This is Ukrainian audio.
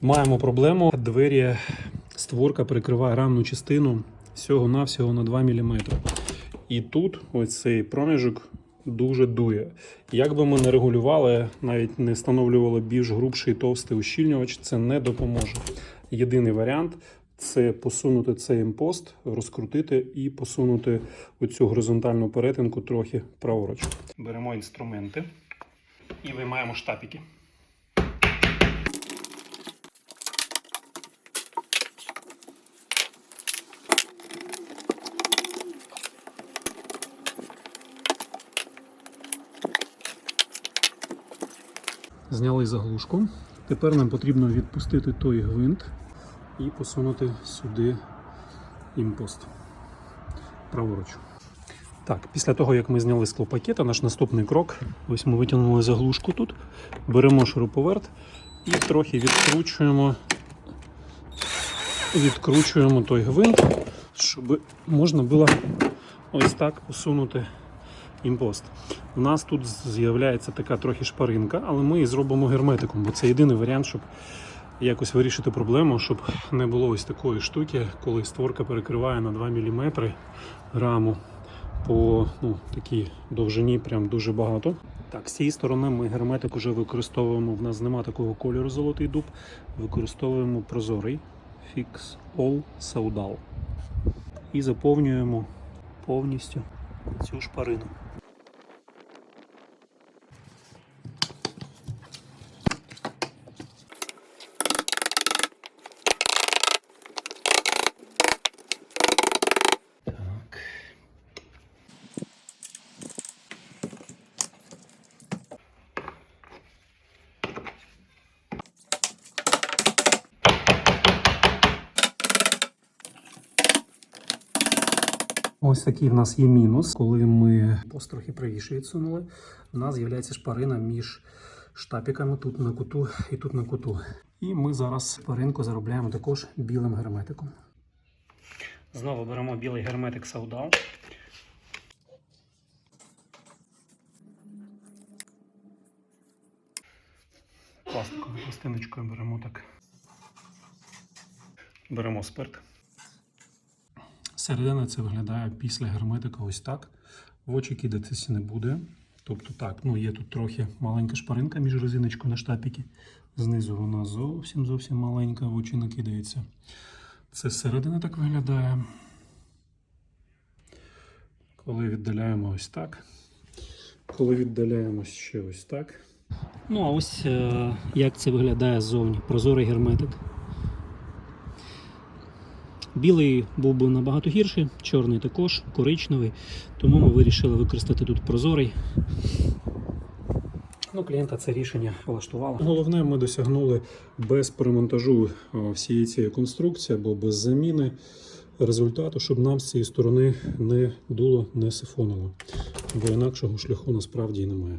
Маємо проблему. Двері створка перекриває рамну частину всього-навсього на 2 мм. І тут ось цей проміжок дуже дує. Як би ми не регулювали, навіть не встановлювали більш грубший товстий ущільнювач, це не допоможе. Єдиний варіант це посунути цей імпост, розкрутити і посунути оцю горизонтальну перетинку трохи праворуч. Беремо інструменти і виймаємо штапики. Зняли заглушку. Тепер нам потрібно відпустити той гвинт і посунути сюди імпост праворуч. Так, після того, як ми зняли склопакета, наш наступний крок. Ось ми витягнули заглушку тут, беремо шуруповерт і трохи відкручуємо, відкручуємо той гвинт, щоб можна було ось так посунути імпост. У нас тут з'являється така трохи шпаринка, але ми її зробимо герметиком, бо це єдиний варіант, щоб якось вирішити проблему, щоб не було ось такої штуки, коли створка перекриває на 2 мм раму по ну, такій довжині, прям дуже багато. Так, з цієї сторони ми герметик вже використовуємо. В нас нема такого кольору золотий дуб. Використовуємо прозорий Fix All Saudal. І заповнюємо повністю цю шпарину. Ось такий в нас є мінус. Коли ми пост трохи правіше відсунули, у нас з'являється шпарина між штапіками тут на куту і тут на куту. І ми зараз шпаринку заробляємо також білим герметиком. Знову беремо білий герметик Саудал. Пластиковою пластиночкою беремо так. Беремо спирт. Середина це виглядає після герметика ось так. В очі кидатися не буде. Тобто так, ну є тут трохи маленька шпаринка між резиночкою на штапіки. Знизу вона зовсім зовсім маленька, в очі не кидається. Це зсередини так виглядає. Коли віддаляємо ось так. Коли віддаляємо ще ось так. Ну, а ось е, як це виглядає ззовні. Прозорий герметик. Білий був би набагато гірший, чорний також, коричневий. Тому ми вирішили використати тут прозорий. Ну, клієнта це рішення влаштувало. Головне, ми досягнули без перемонтажу всієї цієї конструкції або без заміни результату, щоб нам з цієї сторони не дуло, не сифонило. Бо інакшого шляху насправді і немає.